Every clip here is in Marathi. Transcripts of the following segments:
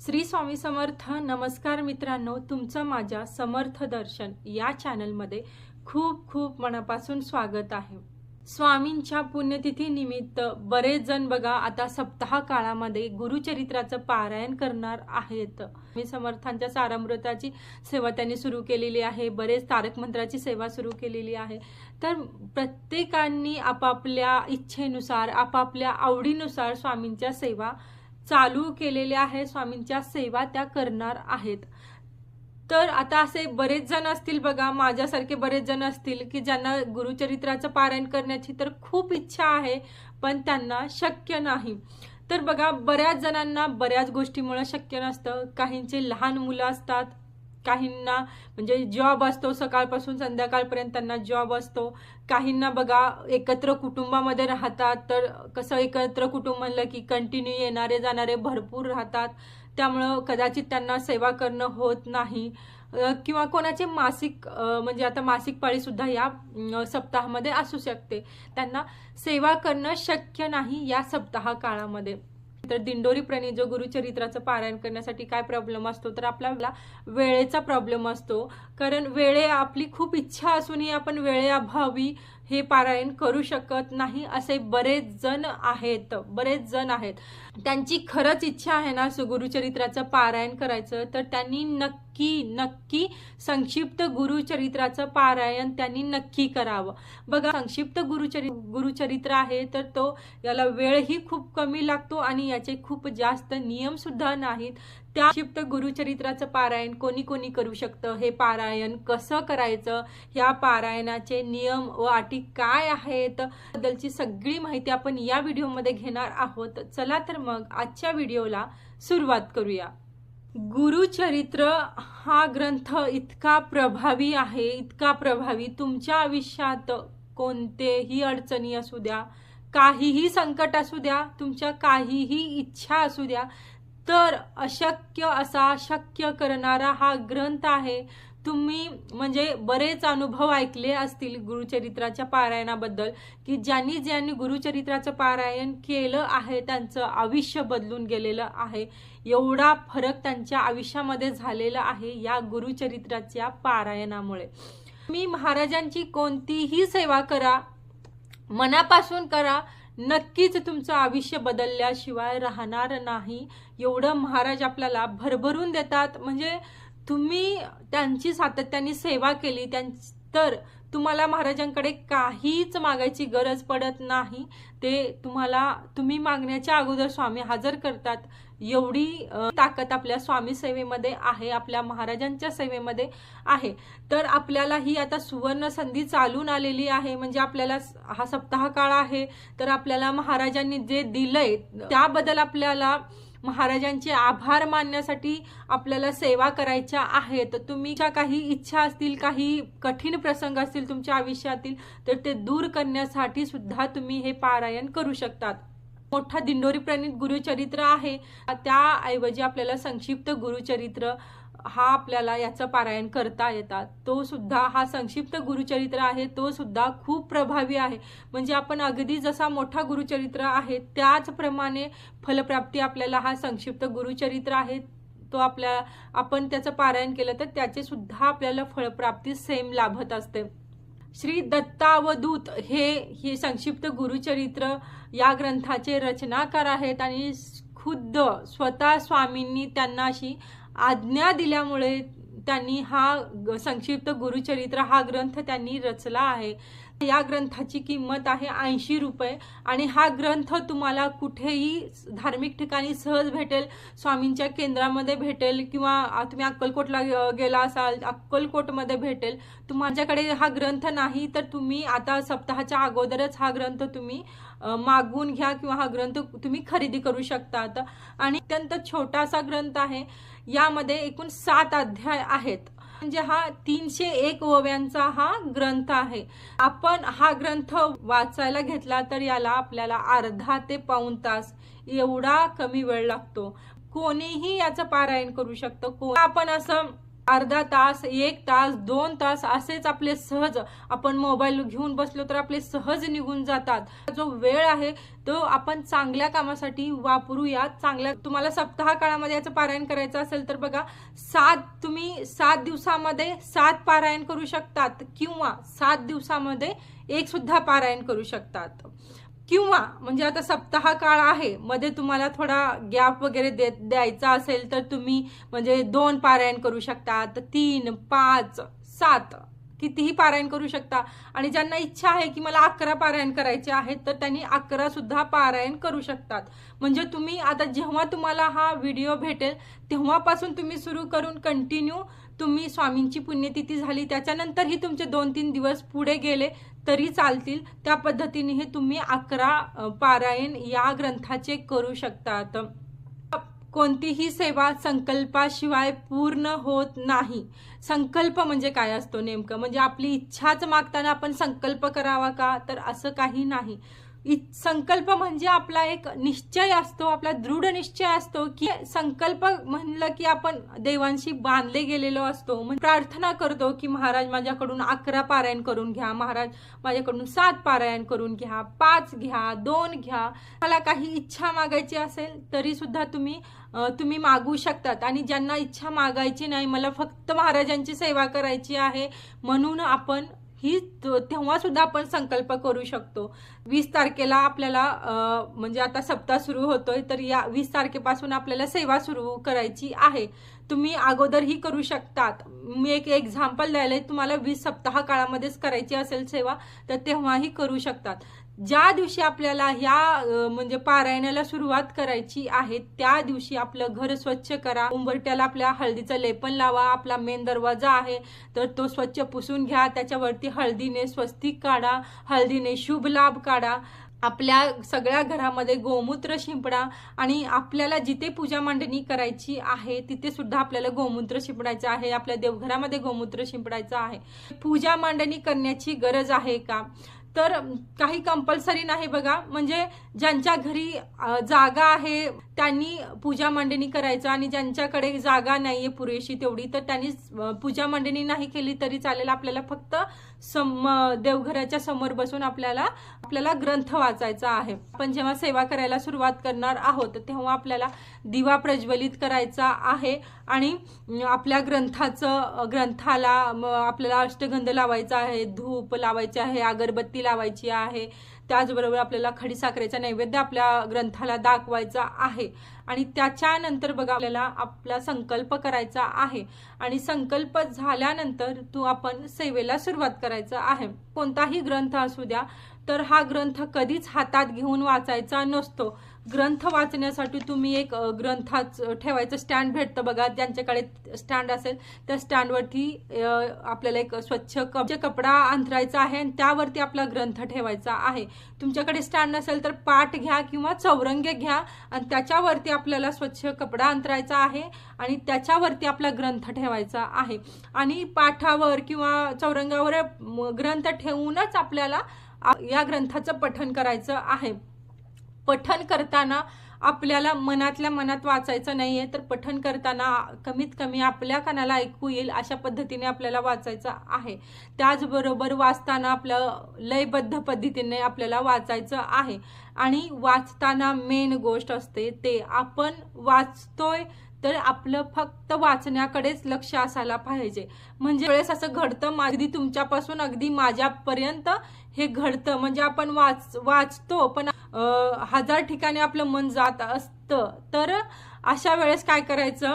श्री स्वामी समर्थ नमस्कार मित्रांनो. तुमचं माझ्या समर्थ दर्शन या चॅनलमध्ये खूप खूप मनापासून स्वागत आहे. स्वामींच्या पुण्यतिथी निमित्त बरेच जण बघा आता सप्ताह काळामध्ये गुरुचरित्राचं पारायण करणार आहेत. मी समर्थांच्या सारामृताची सेवा त्यांनी सुरू केलेली आहे. बरेच तारक मंत्राची सेवा सुरू केलेली आहे. तर प्रत्येकांनी आपापल्या इच्छेनुसार आपापल्या आवडीनुसार स्वामींच्या सेवा चालू केलेल्या आहे स्वामींच्या सेवा त्या करणार आहेत. तर आता असे बरेच जण असतील बघा माझ्यासारखे बरेच जण असतील की ज्यांना गुरुचरित्राचं पारायण करण्याची तर खूप इच्छा आहे पण त्यांना शक्य नाही. तर बघा बऱ्याच जणांना बऱ्याच गोष्टीमुळे शक्य नसतं. काहींचे लहान मुलं असतात काहींना म्हणजे जॉब असतो सकाळपासून संध्याकाळपर्यंत त्यांना जॉब असतो. काहींना बघा एकत्र कुटुंबामध्ये राहतात तर कसं एकत्र कुटुंब म्हणलं की कंटिन्यू येणारे जाणारे भरपूर राहतात. त्यामुळं कदाचित त्यांना सेवा करणं होत नाही. किंवा कोणाचे मासिक म्हणजे आता मासिक पाळीसुद्धा या सप्ताहामध्ये असू शकते. त्यांना सेवा करणं शक्य नाही या सप्ताह काळामध्ये. तर दिंडोरी प्रणित जो गुरुचरित्राचं पारायण करण्यासाठी काय प्रॉब्लेम असतो तर आपल्याला वेळेचा प्रॉब्लेम असतो. कारण वेळे आपली खूप इच्छा असूनही आपण वेळेअभावी हे पारायण करू शकत नाही असे बरेच जण आहेत बरेच जण आहेत. त्यांची खरंच इच्छा आहे ना सुगुरुचरित्राचं पारायण करायचं तर त्यांनी नक्की नक्की संक्षिप्त गुरुचरित्राचं पारायण त्यांनी नक्की करावं. बघा संक्षिप्त गुरुचरि गुरुचरित्र आहे तर तो याला वेळही खूप कमी लागतो आणि याचे खूप जास्त नियम सुद्धा नाहीत. त्या क्षिप्त गुरुचरित्राचं पारायण कोणी कोणी करू शकतं? हे पारायण कसं करायचं? ह्या पारायणाचे नियम व अटी काय आहेत? बद्दलची सगळी माहिती आपण या व्हिडिओमध्ये घेणार आहोत. चला तर मग आजच्या व्हिडिओला सुरुवात करूया. गुरुचरित्र हा ग्रंथ इतका प्रभावी आहे इतका प्रभावी तुमच्या आयुष्यात कोणतेही अडचणी असू द्या काहीही संकट असू द्या तुमच्या काहीही इच्छा असू द्या तर अशक्य असा शक्य करणारा हा ग्रंथ आहे. तुम्ही म्हणजे बरेच अनुभव ऐकले असतील गुरुचरित्राच्या पारायणाबद्दल की ज्यांनी ज्यांनी गुरुचरित्राचं पारायण केलं आहे त्यांचं आयुष्य बदलून गेलेलं आहे. एवढा फरक त्यांच्या आयुष्यामध्ये झालेला आहे या गुरुचरित्राच्या पारायणामुळे. मी महाराजांची कोणतीही सेवा करा मनापासून करा नक्कीच तुमचं आयुष्य बदलल्याशिवाय राहणार नाही. एवढं महाराज आपल्याला भरभरून देतात. म्हणजे तुम्ही त्यांची सातत्याने सेवा केली त्यां तर तुम्हाला महाराजांकडे काहीच मागायची गरज पडत नाही. ते तुम्हाला तुम्ही मागण्याच्या अगोदर स्वामी हजर करतात. एवढी ताकद आपल्या स्वामी सेवेमध्ये आहे आपल्या महाराजांच्या सेवेमध्ये आहे. तर आपल्याला ही आता सुवर्ण संधी चालून आलेली आहे. म्हणजे आपल्याला हा सप्ताह काळ आहे. तर आपल्याला महाराजांनी जे दिलंय त्याबद्दल आपल्याला महाराजांचे आभार मानण्यासाठी आपल्याला सेवा करायच्या आहेत. तुम्ही ज्या काही इच्छा असतील काही कठीण प्रसंग असतील तुमच्या आयुष्यातील तर ते दूर करण्यासाठी सुद्धा तुम्ही हे पारायण करू शकतात. मोठा दिंडोरी प्रणित गुरुचरित्र आहे. त्याऐवजी आपल्याला संक्षिप्त गुरुचरित्र हा आपल्याला याचं पारायण करता येतात. तो सुद्धा हा संक्षिप्त गुरुचरित्र आहे तो सुद्धा खूप प्रभावी आहे. म्हणजे आपण अगदी जसा मोठा गुरुचरित्र आहे त्याचप्रमाणे फलप्राप्ती आपल्याला हा संक्षिप्त गुरुचरित्र आहे. तो आपल्या आपण त्याचं पारायण केलं तर त्याचे सुद्धा आपल्याला फळप्राप्ती सेम लाभत असते. श्री दत्तावधूत हे हे संक्षिप्त गुरुचरित्र या ग्रंथाचे रचनाकार आहेत आणि खुद्द स्वतः स्वामींनी त्यांना अशी आज्ञा दिल्यामुळे त्यांनी हा ग- संक्षिप्त गुरुचरित्र हा ग्रंथ त्यांनी रचला आहे. या ग्रंथाची किंमत आहे ऐंशी रुपये. आणि हा ग्रंथ तुम्हाला कुठेही धार्मिक ठिकाणी सहज भेटेल स्वामींच्या केंद्रामध्ये भेटेल किंवा तुम्ही अक्कलकोटला गेला असाल अक्कलकोटमध्ये भेटेल. तुमच्याकडे हा ग्रंथ नाही तर तुम्ही आता सप्ताहाच्या अगोदरच हा ग्रंथ तुम्ही मागून घ्या किंवा हा ग्रंथ तुम्ही खरेदी करू शकतात. आणि अत्यंत छोटासा ग्रंथ आहे. यामध्ये एकूण सात अध्याय आहेत. म्हणजे हा तीनशे एक ओव्यांचा हा ग्रंथ आहे. आपण हा ग्रंथ वाचायला घेतला तर याला आपल्याला अर्धा ते पाऊण तास एवढा कमी वेळ लागतो. कोणीही याचं पारायण करू शकतं. कोण आपण असं अर्धा तास एक तास दोन तास असेच आपले सहज आपण मोबाईल घेऊन बसलो तर आपले सहज निघून जातात. जो वेळ आहे तो आपण चांगल्या कामासाठी वापरूया. चांगल्या तुम्हाला सप्ताह काळामध्ये याचं पारायण करायचं असेल तर बघा सात तुम्ही सात दिवसामध्ये सात पारायण करू शकतात किंवा सात दिवसामध्ये एक सुद्धा पारायण करू शकतात. किंवा म्हणजे आता सप्ताह काळ आहे मध्ये तुम्हाला थोडा गॅप वगैरे दे द्यायचा असेल तर तुम्ही म्हणजे दोन पारायण करू शकतात तीन पाच सात कितीही पारायण करू शकता. आणि ज्यांना इच्छा आहे की मला अकरा पारायण करायचे आहेत तर त्यांनी अकरा सुद्धा पारायण करू शकतात. म्हणजे तुम्ही आता जेव्हा तुम्हाला हा व्हिडिओ भेटेल तेव्हापासून तुम्ही सुरू करून कंटिन्यू तुम्ही स्वामींची पुण्यतिथी झाली. त्याच्यानंतरही तुमचे दोन तीन दिवस पुढे गेले तरी चालतील. त्या पद्धतीने हे तुम्ही अकरा पारायण या ग्रंथाचे करू शकतात. कोणतीही सेवा संकल्पाशिवाय पूर्ण होत नाही. संकल्प म्हणजे काय असतो नेमकं? म्हणजे आपली इच्छाच मागताना आपण संकल्प करावा का? तर असं काही नाही. संकल्प म्हणजे आपला एक निश्चय असतो आपला दृढ निश्चय असतो की संकल्प म्हणलं की आपण देवांशी बांधले गेलेलो असतो. म्हणजे प्रार्थना करतो की महाराज माझ्याकडून अकरा पारायण करून घ्या महाराज माझ्याकडून सात पारायण करून घ्या पाच घ्या दोन घ्या. मला काही इच्छा मागायची असेल तरी सुद्धा तुम्ही तुम्ही मागू शकतात. आणि ज्यांना इच्छा मागायची नाही मला फक्त महाराजांची सेवा करायची आहे म्हणून आपण ही तेव्हा सुद्धा आपण संकल्प करू शकतो. वीस तारखेला आपल्याला म्हणजे आता सप्ताह सुरू होतोय तर या वीस तारखेपासून आपल्याला सेवा सुरू करायची आहे. तुम्ही अगोदरही करू शकतात. मी एक एक्झाम्पल द्यायला तुम्हाला वीस सप्ताह काळामध्येच करायची असेल सेवा तर तेव्हाही करू शकतात. ज्या दिवशी आपल्याला ह्या म्हणजे पारायणाला सुरुवात करायची आहे त्या दिवशी आपलं घर स्वच्छ करा. उंबरट्याला आपल्या हळदीचं लेपन लावा आपला मेन दरवाजा आहे तर तो स्वच्छ पुसून घ्या. त्याच्यावरती हळदीने स्वस्तिक काढा हळदीने शुभ लाभ काढा. आपल्या सगळ्या घरामध्ये गोमूत्र शिंपडा आणि आपल्याला जिथे पूजा मांडणी करायची आहे तिथे सुद्धा आपल्याला गोमूत्र शिंपडायचं आहे. आपल्या देवघरामध्ये गोमूत्र शिंपडायचं आहे. पूजा मांडणी करण्याची गरज आहे का? तर काही कंपल्सरी नाही बघा. म्हणजे ज्यांच्या घरी जागा आहे त्यांनी पूजा मांडणी करायचं आणि ज्यांच्याकडे जागा नाही आहे पुरेशी तेवढी तर त्यांनी पूजा मांडणी नाही केली तरी चालेल. आपल्याला फक्त सम देवघराच्या समोर बसून आपल्याला आपल्याला ग्रंथ वाचायचा आहे. आपण जेव्हा सेवा करायला सुरुवात करणार आहोत तेव्हा आपल्याला दिवा प्रज्वलित करायचा आहे आणि आपल्या ग्रंथाचं ग्रंथाला आपल्याला अष्टगंध लावायचा आहे धूप लावायचे आहे अगरबत्ती लावायची आहे. त्याचबरोबर आपल्याला खडीसाखरेचा नैवेद्य आपल्या ग्रंथाला दाखवायचा आहे. आणि त्याच्यानंतर बघा आपल्याला आपला संकल्प करायचा आहे. आणि संकल्प झाल्यानंतर तो आपण सेवेला सुरुवात करायचं आहे. कोणताही ग्रंथ असू द्या तर हा ग्रंथ कधीच हातात घेऊन वाचायचा नसतो. ग्रंथ वाचण्यासाठी तुम्ही एक ग्रंथाच ठेवायचं स्टँड भेटतं बघा. ज्यांच्याकडे स्टँड असेल त्या स्टँडवरती आपल्याला एक स्वच्छ कप कपडा अंथरायचा आहे आणि त्यावरती आपला ग्रंथ ठेवायचा आहे. तुमच्याकडे स्टँड नसेल तर पाठ घ्या किंवा चौरंगे घ्या आणि त्याच्यावरती आपल्याला स्वच्छ कपडा अंतरायचा आहे आणि त्याच्यावरती आपला ग्रंथ ठेवायचा आहे. आणि पाठावर किंवा चौरंगावर ग्रंथ ठेवूनच आपल्याला या ग्रंथाचं पठण करायचं आहे. पठन करताना आपल्याला मनातल्या मनात वाचायचं नाहीये तर पठन करताना कमीत कमी आपल्या कानाला ऐकू येईल अशा पद्धतीने आपल्याला वाचायचं आहे. त्याचबरोबर वाचताना आपलं लयबद्ध पद्धतीने आपल्याला वाचायचं आहे. आणि वाचताना मेन गोष्ट असते ते आपण वाचतोय तर आपलं फक्त वाचण्याकडेच लक्ष असायला पाहिजे. म्हणजे वेळेस असं घडतं अगदी तुमच्यापासून अगदी माझ्यापर्यंत हे घडतं. म्हणजे आपण वाच वाचतो पण हजार ठिकाणी आपलं मन जात असतं. तर अशा वेळेस काय करायचं?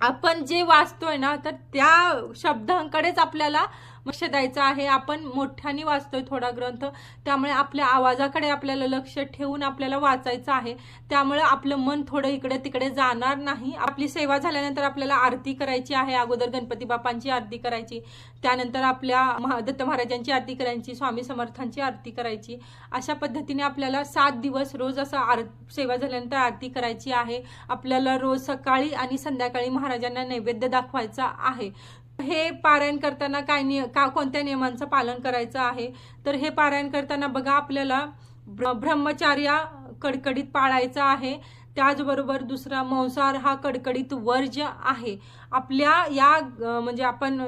आपण जे वाचतोय ना तर त्या शब्दांकडेच आपल्याला लक्ष द्यायचं आहे. आपण मोठ्याने वाचतोय थोडा ग्रंथ. त्यामुळे आपल्या आवाजाकडे आपल्याला लक्ष ठेवून आपल्याला वाचायचं आहे. त्यामुळे आपलं मन थोडं इकडे तिकडे जाणार नाही. आपली सेवा झाल्यानंतर आपल्याला आरती करायची आहे. अगोदर गणपती बापांची आरती करायची. त्यानंतर आपल्या महा- दत्त महाराजांची आरती करायची. स्वामी समर्थांची आरती करायची. अशा पद्धतीने आपल्याला सात दिवस रोज असं आर सेवा झाल्यानंतर आरती करायची आहे. आपल्याला रोज सकाळी आणि संध्याकाळी महाराजांना नैवेद्य दाखवायचा आहे. हे पारायण करताना काय निय का कोणत्या नियमांचं पालन करायचं आहे? तर हे पारायण करताना बघा आपल्याला ब्र- ब्रह्मचार्य कडकडीत पाळायचं आहे. त्याचबरोबर दुसरा मांसाहार हा कडकडीत वर्ज्य आहे आपल्या या म्हणजे आपण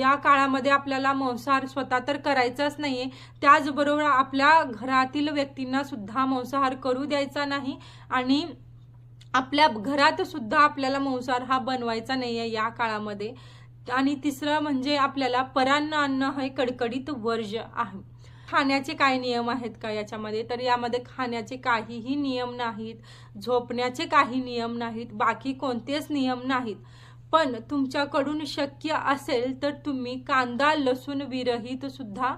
या काळामध्ये आपल्याला मांसाहार स्वतः तर करायचाच नाहीये. त्याचबरोबर आपल्या घरातील व्यक्तींना सुद्धा मांसाहार करू द्यायचा नाही आणि आपल्या घरात सुद्धा आपल्याला मांसाहार हा बनवायचा नाही आहे या काळामध्ये. आणि तिसरं म्हणजे आपल्याला परान्न अन्न हे कडकडीत वर्ज आहे. खाण्याचे काय नियम आहेत का याच्यामध्ये? तर यामध्ये खाण्याचे काहीही नियम नाहीत झोपण्याचे काही नियम नाहीत बाकी कोणतेच नियम नाहीत. पण तुमच्याकडून शक्य असेल तर तुम्ही कांदा लसूण विरहित सुद्धा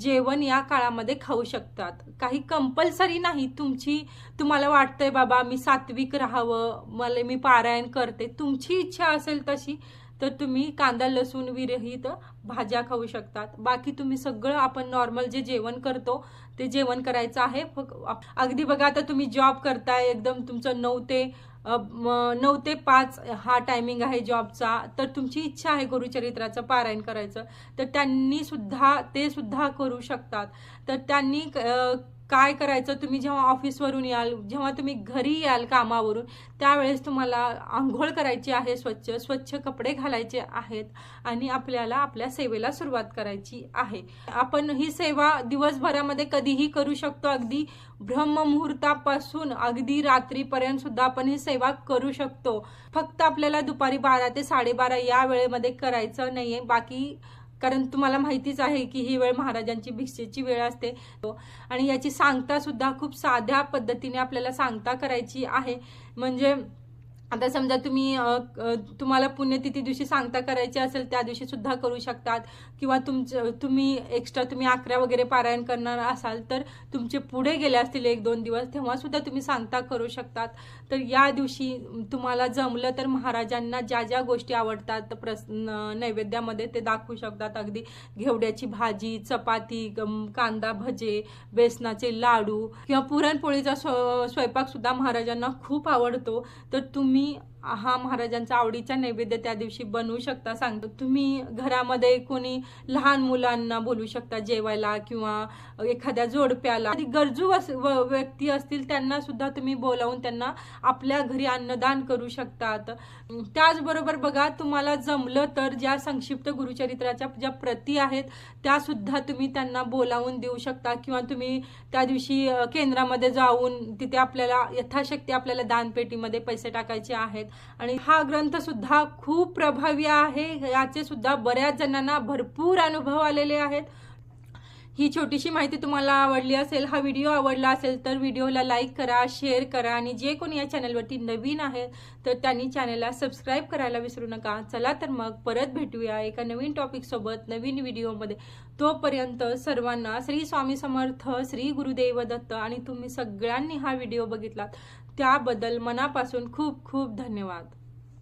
जेवण या काळामध्ये खाऊ शकतात. काही कंपल्सरी नाही तुमची तुम्हाला वाटतंय बाबा मी सात्विक राहावं मला मी पारायण करते. तुमची इच्छा असेल तशी तर तुम्ही कांदा लसूण विरहित भाज्या खाऊ शकतात. बाकी तुम्ही सगळं आपण नॉर्मल जे जेवण करतो ते जेवण करायचं आहे. फक्त अगदी बघा आता तुम्ही जॉब करताय एकदम तुमचं नऊ ते नऊ ते पाच हा टायमिंग आहे जॉबचा तर तुमची इच्छा आहे गुरुचरित्राचं पारायण करायचं. तर त्यांनी सुद्धा ते सुद्धा करू शकतात. तर त्यांनी काय करायचं? तुम्ही जेव्हा ऑफिसवरून याल जेव्हा तुम्ही घरी याल कामावरून त्यावेळेस तुम्हाला आंघोळ करायची आहे स्वच्छ स्वच्छ कपडे घालायचे आहेत आणि आपल्याला आपल्या सेवेला सुरुवात करायची आहे. आपण ही सेवा दिवसभरामध्ये कधीही करू शकतो. अगदी ब्रह्ममुहूर्तापासून अगदी रात्रीपर्यंत सुद्धा आपण ही सेवा करू शकतो. फक्त आपल्याला दुपारी बारा ते साडेबारा या वेळेमध्ये करायचं नाहीये. बाकी कारण तुम्हाला माहितीच आहे की ही वेळ महाराजांची भिक्षेची वेळ असते. आणि याची सांगता सुद्धा खूप साध्या पद्धतीने आपल्याला सांगता करायची आहे. म्हणजे आता समजा तुम्ही तुम्हाला पुण्यतिथी दिवशी सांगता करायची असेल त्या दिवशी सुद्धा करू शकतात. किंवा तुमचं तुम्ही एक्स्ट्रा तुम्ही अकरा वगैरे पारायण करणार असाल तर तुमचे पुढे गेले असतील एक दोन दिवस तेव्हा सुद्धा तुम्ही सांगता करू शकतात. तर या दिवशी तुम्हाला जमलं तर महाराजांना ज्या ज्या गोष्टी आवडतात प्रस न- नैवेद्यामध्ये ते दाखवू शकतात. अगदी घेवड्याची भाजी चपाती गम- कांदा भजे बेसनाचे लाडू किंवा पुरणपोळीचा स्व स्वयंपाकसुद्धा महाराजांना खूप आवडतो. तर तुम्ही me हा महाराजांचा आवडीचा नैवेद्य त्या दिवशी बनवू शकता. सांगतो तुम्ही घरामध्ये कोणी लहान मुलांना बोलू शकता जेवायला किंवा एखाद्या जोडप्याला. गरजू अस- व- व्यक्ती असतील त्यांना सुद्धा तुम्ही बोलावून त्यांना आपल्या घरी अन्नदान करू शकतात. त्याचबरोबर बघा तुम्हाला जमलं तर ज्या संक्षिप्त गुरुचरित्राच्या ज्या प्रती आहेत त्या सुद्धा तुम्ही त्यांना बोलावून देऊ शकता किंवा तुम्ही त्या दिवशी केंद्रामध्ये जाऊन तिथे आपल्याला यथाशक्ती आपल्याला दानपेटीमध्ये पैसे टाकायचे आहेत. आणि हा ग्रंथ सुद्धा खूप प्रभावी आहे. याचे सुद्धा बऱ्याच जणांना भरपूर अनुभव आलेले आहेत. ही छोटीशी माहिती तुम्हाला आवडली असेल हा व्हिडिओ आवडला असेल तर व्हिडिओला लाईक करा शेअर करा आणि जे कोणी या चॅनलवरती नवीन आहे तर त्यांनी चॅनलला सबस्क्राईब करायला विसरू नका. चला तर मग परत भेटूया एका नवीन टॉपिकसोबत नवीन व्हिडिओमध्ये. तोपर्यंत सर्वांना श्री स्वामी समर्थ श्री गुरुदेव दत्त आणि तुम्ही सगळ्यांनी हा व्हिडिओ बघितलात. त्याबद्दल मनापासून खूप खूप धन्यवाद.